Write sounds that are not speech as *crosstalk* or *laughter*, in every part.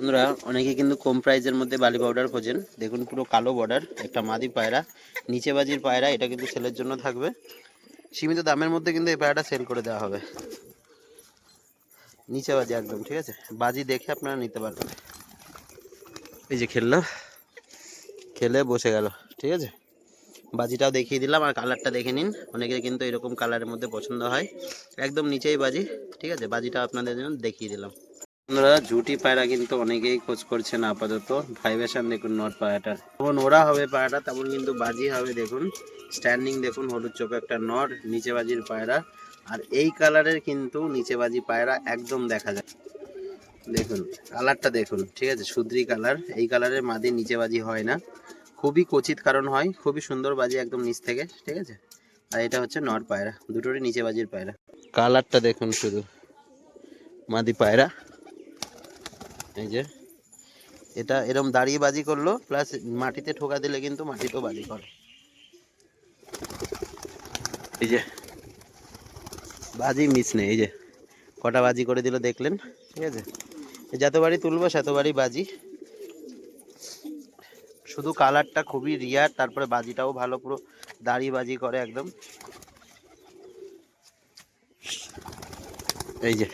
বন্ধুরা, অনেকে কিন্তু কম প্রাইজের মধ্যে বালি পাউডার খোঁজেন। দেখুন পুরো কালো বর্ডার একটা মাদি পায়রা, নিচে বাজির পায়রা, এটা কিন্তু সেলের জন্য থাকবে। সীমিত দামের মধ্যে কিন্তু এই পায়রাটা সেল করে দেওয়া হবে। নিচে বাজি একদম, ঠিক আছে? বাজি দেখে আপনারা নিতে পারবেন। এই যে খেললো, খেলে বসে গেল, ঠিক আছে? বাজিটাও দেখিয়ে দিলাম, আর কালারটা দেখে নিন। অনেকের কিন্তু এরকম কালারের মধ্যে পছন্দ হয়। একদম নিচেই বাজি, ঠিক আছে? বাজিটা আপনাদের জন্য দেখিয়ে দিলাম। বন্ধুরা, ঝুটি পায়রা কিন্তু অনেকেই খোঁজ করছেন আপাতত। ভাইবেশন দেখুন নট পায়রাটার। যেমন ওরা হবে পায়রাটা, তেমন কিন্তু বাজি হবে, দেখুন। স্ট্যান্ডিং দেখুন, হলুদ চোখে একটা নট, নিচে বাজির পায়রা। আর এই কালারের কিন্তু নিচে বাজি পায়রা একদম দেখা যায়। দেখুন, কালারটা দেখুন, ঠিক আছে? সুদ্রি কালার, এই কালারের মাদি নিচে বাজি হয় না। খুবই কচিত কারণ হয়, খুবই সুন্দর বাজি একদম নিচ থেকে, ঠিক আছে? আর এটা হচ্ছে নট পায়রা, দুটোরই নিচে বাজির পায়রা। কালারটা দেখুন শুধু, মাদি পায়রা। এই যে, এটা এরম দাঁড়িয়ে বাজি করল প্লাস মাটিতে ঠোকা দিলে কিন্তু মাটিতেও বাজি করে। এই যে, বাজি মিস নেই, এই যে, কটা বাজি করে দিল দেখলেন, ঠিক আছে? যতবারই তুলবো সেতবারই বাজি। শুধু কালারটা খুবই রিয়ার তারপরে বাজিটাও ভালো, পুরো দাঁড়িয়ে বাজি করে একদম। এই যে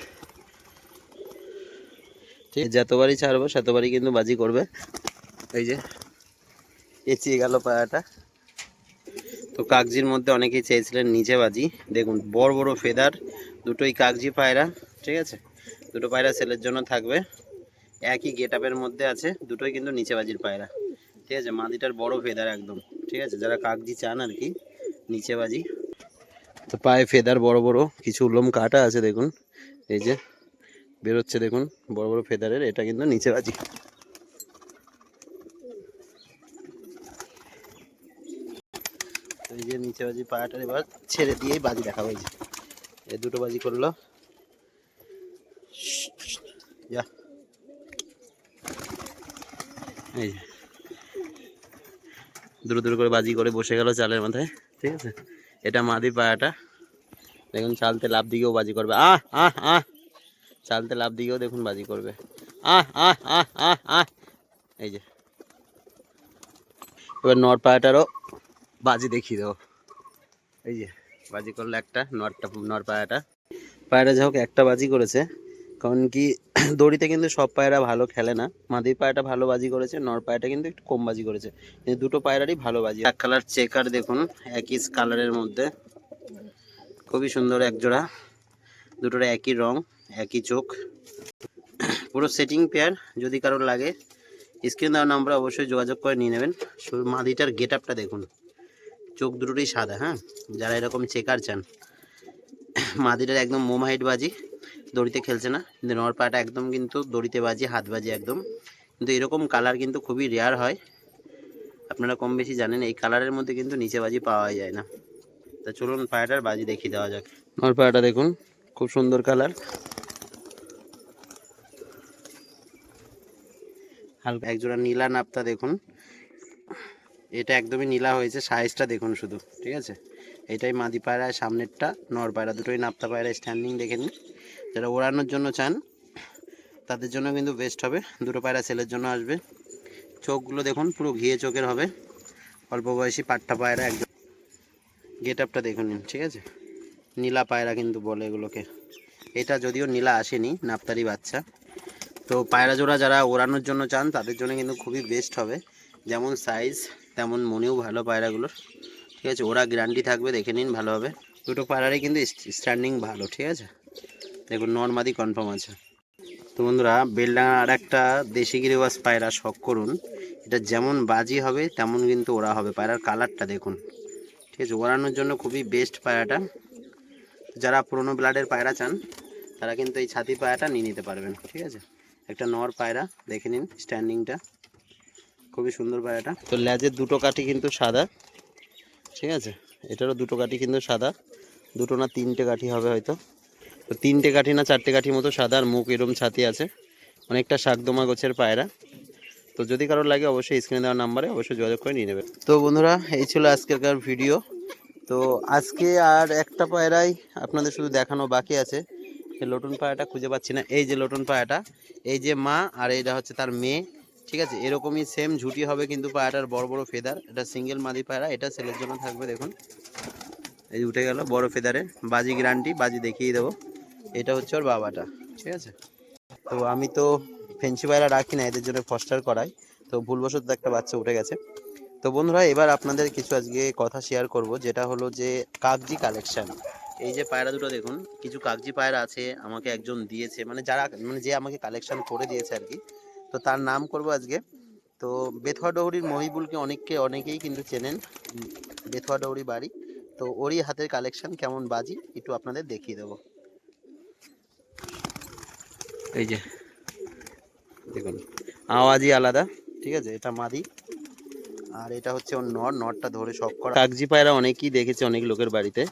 ঠিক যতবারই ছাড়বো, সেতবারই কিন্তু বাজি করবে। এই যে, এচিয়ে গেল পায়াটা। তো কাগজির মধ্যে অনেকেই চেয়েছিলেন নিচে বাজি। দেখুন, বড় বড় ফেদার, দুটোই কাগজি পায়রা, ঠিক আছে? দুটো পায়রা সেলের জন্য থাকবে। একই গেট আপের মধ্যে আছে, দুটোই কিন্তু নিচে বাজির পায়রা। ঠিক আছে? মাদিটার বড় ফেদার একদম, ঠিক আছে? যারা কাগজি চান আর কি, নিচে বাজি। তো পায়ে ফেদার বড় বড়, কিছু লোম কাটা আছে, দেখুন। এই যে বেরোচ্ছে দেখুন, বড় বড় ফেদারের, এটা কিন্তু নিচে বাজি। এই যে নিচে বাজি পায়াটার এবার ছেড়ে দিয়েই বাজি দেখা যে এই দুটো বাজি করল। যা। এই যে। দ্রুত দ্রুত করে বাজি করে বসে গেল চালের মাথায়, ঠিক আছে? এটা মাদি পায়াটা দেখুন, চালতে লাভ দিকেও বাজি করবে। আহ আহ আহ। চালতে লাভ দিয়েও দেখুন বাজি করবে। আহ আহ আহ আহ আহ। এই যে। এবার নর পায়াটারও বাজি দেখিয়ে দেবো। এই যে, বাজি করল একটা, নরটা, নর পায়াটা। পায়রা যা হোক, একটা বাজি করেছে। কারণ কি, *clears throat* দড়িতে কিন্তু সব পায়রা ভালো খেলে না। মাদি পায়রাটা ভালো বাজি করেছে, নর পায়রাটা কিন্তু একটু কম বাজি করেছে। কিন্তু দুটো পায়রারই ভালো বাজি। এক কালার চেকার দেখুন একই কালারের মধ্যে। খুবই সুন্দর এক জোড়া। দুটোর একই রং। একই চোখ। পুরো সেটিং পেয়ার যদি কারোর লাগে, স্ক্রিন দেওয়ার নাম্বার অবশ্যই যোগাযোগ করে নিয়ে নেবেন। শুধু মাদিটার গেট আপটা দেখুন। চোখ দুটোই সাদা হ্যাঁ? যারা এরকম চেকার চান, মাদিটার একদম মোম হাইট বাজি, দড়িতে খেলছে না। কিন্তু নর পাটা একদম কিন্তু দড়িতে বাজি, হাত বাজি একদম। কিন্তু এরকম কালার কিন্তু খুবই রেয়ার হয়। আপনারা কম বেশি জানেন, এই কালারের মধ্যে কিন্তু নিচে বাজি পাওয়া যায় না। তা চলুন পায়াটার বাজি দেখিয়ে দেওয়া যাক। নর পায়াটা দেখুন, খুব সুন্দর কালার। হালকা। একজোড়া নীলা নাপতা দেখুন। এটা একদমই নীলা হয়েছে সাইজটা দেখুন শুধু, ঠিক আছে? এটাই মাদি পায়রা সামনেরটা, নর পায়রা দুটোই নাপ্তা পায়রা স্ট্যান্ডিং দেখে নিন। যারা ওড়ানোর জন্য চান, তাদের জন্য কিন্তু বেস্ট হবে। দুটো পায়রা ছেলের জন্য আসবে। চোখগুলো দেখুন, পুরো ঘিয়ে চোখের হবে। অল্প বয়সী পাট্টা পায়রা একদম গেট আপটা দেখুন নিন, ঠিক আছে? নীলা পায়রা কিন্তু বলে এগুলোকে। এটা যদিও নীলা আসেনি, নাপতারি বাচ্চা। তো পায়রা জোড়া যারা ওড়ানোর জন্য চান, তাদের জন্য কিন্তু খুবই বেস্ট হবে। যেমন সাইজ তেমন মনেও ভালো পায়রাগুলোর। ঠিক আছে, ওরা গ্যারান্টি থাকবে, দেখে নিন ভালোভাবে দুটো পায়রারই কিন্তু স্ট্যান্ডিং ভালো, ঠিক আছে? দেখুন নর্মাদি কনফার্ম আছে। তো বন্ধুরা, বেলডাঙার একটা দেশি গিরিবাস পায়রা শখ করুন। এটা যেমন বাজি হবে, তেমন কিন্তু ওরা হবে। পায়রার কালারটা দেখুন। ঠিক আছে, ওড়ানোর জন্য খুবই বেস্ট পায়রাটা। যারা পুরনো ব্লাডের পায়রা চান, তারা কিন্তু এই ছাতি পায়রাটা নিয়ে নিতে পারবেন, ঠিক আছে? একটা নর পায়রা, দেখে নিন স্ট্যান্ডিংটা খুবই সুন্দর পায়রাটা। তো লেজের দুটো কাঠি কিন্তু সাদা, ঠিক আছে? এটারও দুটো কাঠি কিন্তু সাদা, দুটো না তিনটে কাঠি হবে হয়তো। তো তিনটে কাঠি না চারটে কাঠি মতো সাদা, আর মুখ এরম ছাতি আছে। অনেকটা শাকদমা গোছের পায়রা। তো যদি কারোর লাগে অবশ্যই স্ক্রিনে দেওয়ার নাম্বারে অবশ্যই যোগাযোগ করে নিয়ে নেবে। তো বন্ধুরা, এই ছিল আজকেরকার ভিডিও তো আজকে আর একটা পায়রাই আপনাদের শুধু দেখানো বাকি আছে। লটন পায়াটা খুঁজে পাচ্ছি না। এই যে লটন পায়াটা এই যে মা আর এটা হচ্ছে তার মেয়ে, ঠিক আছে? এরকমই সেম ঝুটি হবে কিন্তু পায়াটার বড় বড় ফেদার এটা সিঙ্গেল মাদি পায়রা এটা সেলের জন্য থাকবে, দেখুন। এই উঠে গেল বড় ফেদারে বাজি গ্যারান্টি বাজি দেখিয়ে দেবো। এটা হচ্ছে ওর বাবাটা, ঠিক আছে? তো আমি তো ফেন্সি পায়রা রাখি না, এদের জন্য ফস্টার করাই। তো ভুলবশত একটা বাচ্চা উঠে গেছে। তো বন্ধুরা, এবার আপনাদের কিছু আজকে কথা শেয়ার করব, যেটা হলো যে কাগজি কালেকশন এই যে পায়রা দুটো দেখুন, কিছু কাগজি পায়রা আছে, আমাকে একজন দিয়েছে মানে যারা মানে যে আমাকে কালেকশন করে দিয়েছে আর কি, তো তার নাম করব আজকে। তো বেথুয়া ডৌরির মহিবুলকে অনেককে, অনেকেই কিন্তু চেনেন, বেথুয়া ডৌরি বাড়ি। তো ওরই হাতের কালেকশন কেমন বাজি, একটু আপনাদের দেখিয়ে দেবো। এই যে, দেখুন, আওয়াজই আলাদা, ঠিক আছে? এটা মাদি। আর এটা হচ্ছে ওর নর, নরটা ধরে সব করা। কাগজি পায়রা অনেকেই দেখেছে অনেক লোকের বাড়িতে।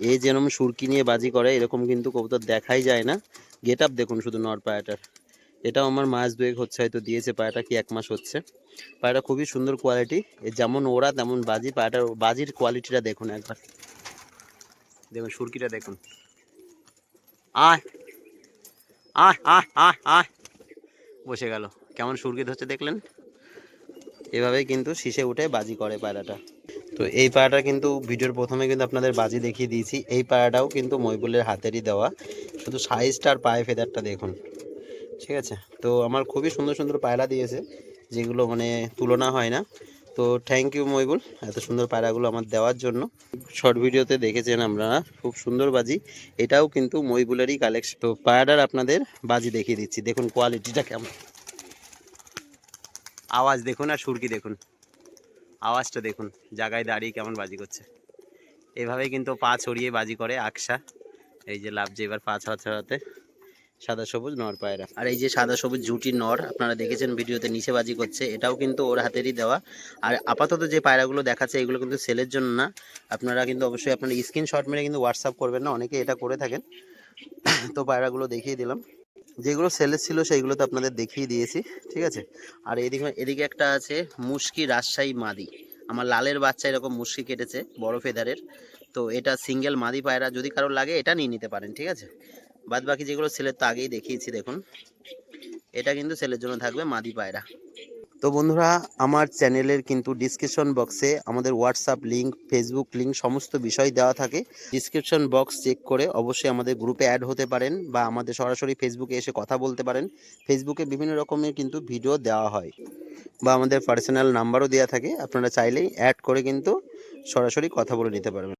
এই যেরকম সুরকি নিয়ে বাজি করে, এরকম কিন্তু কবুতর দেখাই যায় না। গেট আপ দেখুন শুধু নর পায়রাটার। এটাও আমার মাস দুয়েক হচ্ছে, হয়তো দিয়েছে, পায়রাটা কি এক মাস হচ্ছে। পায়রাটা খুবই সুন্দর কোয়ালিটি যেমন ওরা তেমন বাজি, পায়রাটার বাজির কোয়ালিটিটা দেখুন একবার। দেখুন, সুরকিটা দেখুন। আয় আয় আয় আয় আয়। বসে গেল। কেমন সুরকি হচ্ছে দেখলেন? এভাবেই কিন্তু শীষে উঠে বাজি করে পায়রাটা। তো এই পায়রাটা কিন্তু ভিডিওর প্রথমে কিন্তু আপনাদের বাজি দেখিয়ে দিয়েছি। এই পায়রাটাও কিন্তু মইবুলের হাতেরই দেওয়া। শুধু সাইজটা আর পায়ে ফেদারটা দেখুন। ঠিক আছে? তো আমার খুবই সুন্দর সুন্দর পায়রা দিয়েছে, যেগুলো মানে তুলনা হয় না। তো থ্যাংক ইউ মইবুল, এত সুন্দর পায়রাগুলো আমার দেওয়ার জন্য। শর্ট ভিডিওতে দেখেছেন আপনারা খুব সুন্দর বাজি। এটাও কিন্তু মইবুলেরই কালেকশন তো পায়রার আপনাদের বাজি দেখিয়ে দিচ্ছি। দেখুন কোয়ালিটিটা কেমন। আওয়াজ দেখুন আর সুরকি দেখুন। আওয়াজটা দেখুন, জায়গায় দাঁড়িয়ে কেমন বাজি করছে। এভাবেই কিন্তু পা ছড়িয়ে বাজি করে আকশা এই যে লাভ যে এবার পা ছড়া ছড়াতে, সাদা সবুজ নর পায়রা। আর এই যে সাদা সবুজ ঝুটি নর, আপনারা দেখেছেন ভিডিওতে নিচে বাজি করছে, এটাও কিন্তু ওর হাতেরই দেওয়া। আর আপাতত যে পায়রাগুলো দেখাচ্ছে, এগুলো কিন্তু সেলের জন্য না। আপনারা কিন্তু অবশ্যই আপনারা স্ক্রিনশট মেরে কিন্তু হোয়াটসঅ্যাপ করবেন না, অনেকে এটা করে থাকেন। তো পায়রাগুলো দেখিয়ে দিলাম। যেগুলো সেলের ছিল সেইগুলো তো আপনাদের দেখিয়ে দিয়েছি, ঠিক আছে? আর এদিকে এদিকে একটা আছে মুশকি রাজশাহী মাদি। আমার লালের বাচ্চা এরকম মুশকি কেটেছে, বড় ফেদারের। তো এটা সিঙ্গেল মাদি পায়রা, যদি কারোর লাগে এটা নিয়ে নিতে পারেন, ঠিক আছে? বাদ বাকি যেগুলো সেলের তো আগেই দেখিয়েছি, দেখুন। এটা কিন্তু সেলের জন্য থাকবে মাদি পায়রা। তো বন্ধুরা, আমার চ্যানেলের কিন্তু ডিসক্রিপশন বক্সে আমাদের হোয়াটসঅ্যাপ লিঙ্ক ফেসবুক লিঙ্ক সমস্ত বিষয় দেওয়া থাকে। ডিসক্রিপশন বক্স চেক করে অবশ্যই আমাদের গ্রুপে অ্যাড হতে পারেন বা আমাদের সরাসরি ফেসবুকে এসে কথা বলতে পারেন। ফেসবুকে বিভিন্ন রকমের কিন্তু ভিডিও দেওয়া হয় বা আমাদের পার্সোনাল নাম্বারও দেওয়া থাকে। আপনারা চাইলেই অ্যাড করে কিন্তু সরাসরি কথা বলে নিতে পারবেন।